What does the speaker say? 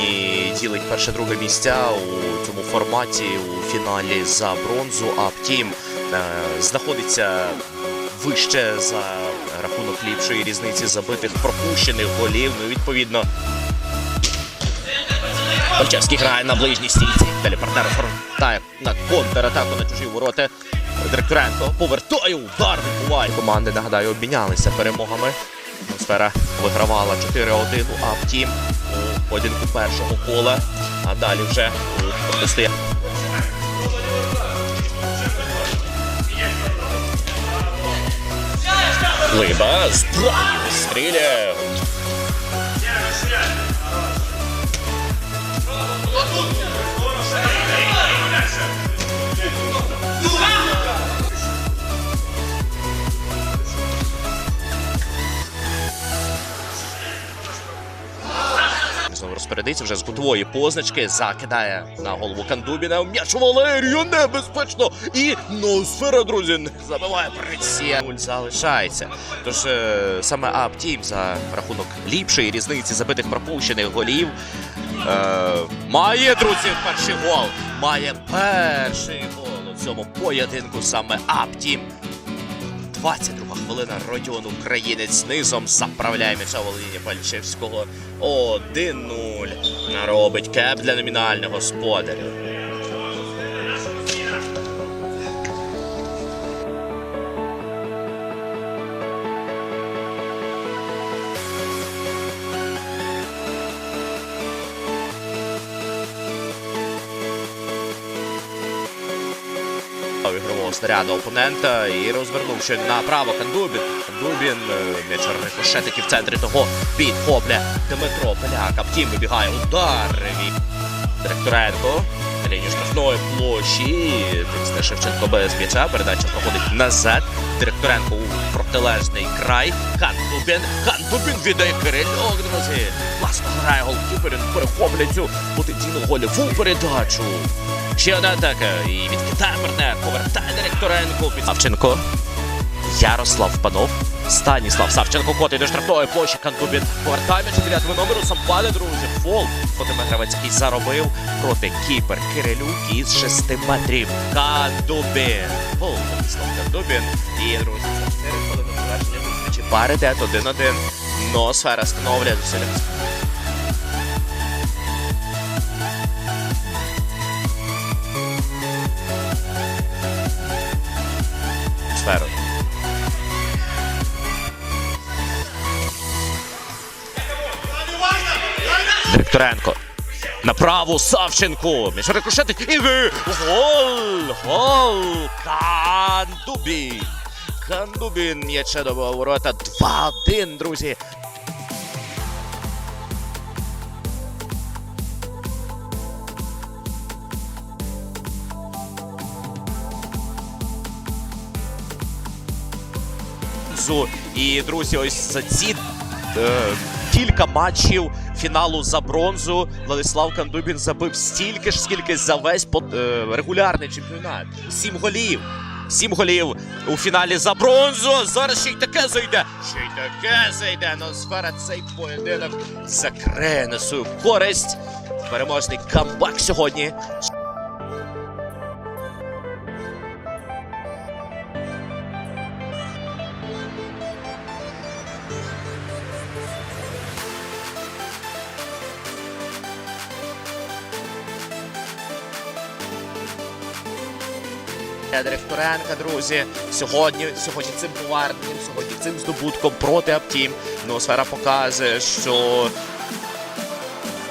сьогодні ділить перше-друге місця у цьому форматі у фіналі за бронзу. А втім, е, знаходиться вище за рахунок ліпшої різниці забитих пропущених голів. Ну, відповідно, Пальчевський грає на ближній стійці. Далі партнер повертає на контратаку на чужі ворота. Директоренко повертає удар відбуває. Команди, нагадаю, обмінялися перемогами. Сфера вигравала 4-1, а втім поєдинку першого кола. А далі вже протистоянні. Либа стріляє. Розпорядиться вже з кутової позначки. Закидає на голову Кандубіна. М'яч Валерію небезпечно. І Носфера, друзі, не забиває приціл. Нуль залишається. Тож е, саме Аптім за рахунок ліпшої різниці забитих пропущених голів. Е, має, друзі, перший гол. Має перший гол у цьому поєдинку саме Аптім. 22 хвилина Родіон Українець низом заправляє м'яча Володіння Пальчевського. 1-0. Наробить кеп для номінального господаря. Ігрового снаряду опонента і розвернувши направо Кандубін. Кандубін е, м'яч рикошетики в центрі того підхопля Дмитро Поляк. Втім вибігає удар від Директоренко. На лінію штрафної площі. Тисне Шевченко без м'яча. Передача проходить назад. Директоренко у протилежний край. Кандубін. Кандубін віддає Кирильок, друзі. Класно грає голкіпер. Він перехоплює цю потенційну гольову передачу. Ще одна атака. І відкидає партнер. Повертає Директоренко. Савченко. Ярослав Панов. Станіслав Савченко котить до штрафної площі. Кандубін повертає м'яч дев'ятого номеру. Сам друзі. Фол. Фотиме гравець, який заробив проти Кіпер Кирилюк із 6 метрів. Кандубін. Фол. Владислав Кандубін. І, друзі, це 4 хвилини завершення зустрічі. Паритет 1-1. Но сфера становлює зусилля. Директоренко. Направо Савченко. Між рикошетить. І ви- гол! Гол! Кандубін. Кандубін м'яче до ворота. 2-1, друзі. І друзі, ось за ці е, кілька матчів фіналу за бронзу Владислав Кандубін забив стільки ж, скільки за весь под- е, регулярний чемпіонат. Сім голів. Сім голів у фіналі за бронзу. Зараз ще й таке зайде. Ще й таке зайде. Ну, сфера цей поєдинок закриє на свою користь. Переможний камбак сьогодні. Директоренка, друзі, сьогодні, сьогодні цим поверненням, сьогодні цим здобутком проти Аптім. Ну, сфера показує, що